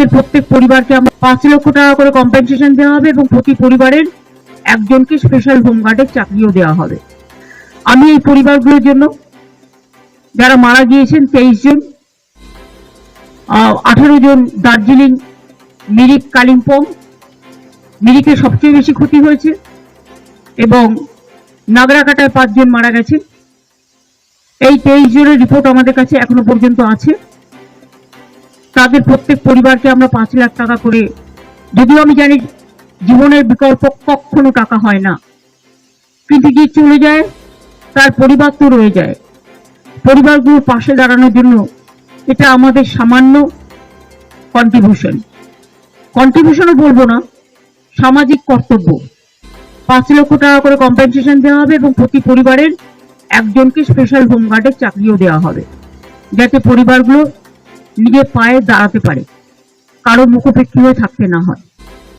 তাদের প্রত্যেক পরিবারকে আমরা পাঁচ লক্ষ টাকা করে কম্পেনসেশন দেওয়া হবে এবং প্রতি পরিবারের একজনকে স্পেশাল হোমগার্ডের চাকরিও দেওয়া হবে। আমি এই পরিবারগুলোর জন্য যারা মারা গিয়েছেন তেইশ জন আঠারো জন দার্জিলিং, মিরিক, কালিম্পং মিরিকে সবচেয়ে বেশি ক্ষতি হয়েছে এবং নাগরাকাটায় পাঁচজন মারা গেছে। এই তেইশ জনের রিপোর্ট আমাদের কাছে এখনও পর্যন্ত আছে। তাদের প্রত্যেক পরিবারকে আমরা পাঁচ লাখ টাকা করে, যদিও আমি জানি জীবনের বিকল্প কখনো টাকা হয় না। কিন্তু যে চলে যায়, তার পরিবার তো রয়ে যায়। পরিবারগুলোর পাশে দাঁড়ানোর জন্য এটা আমাদের সামান্য কন্ট্রিবিউশন কন্ট্রিবিউশনও বলব না, সামাজিক কর্তব্য। পাঁচ লক্ষ টাকা করে কম্পেনসেশন দেওয়া হবে এবং প্রতি পরিবারের একজনকে স্পেশাল হোমগার্ডের চাকরিও দেওয়া হবে, যাতে পরিবারগুলো নিজের পায়ে দাঁড়াতে পারে। কারও মুখোপেক্ষী হয়ে থাকতে না হয়।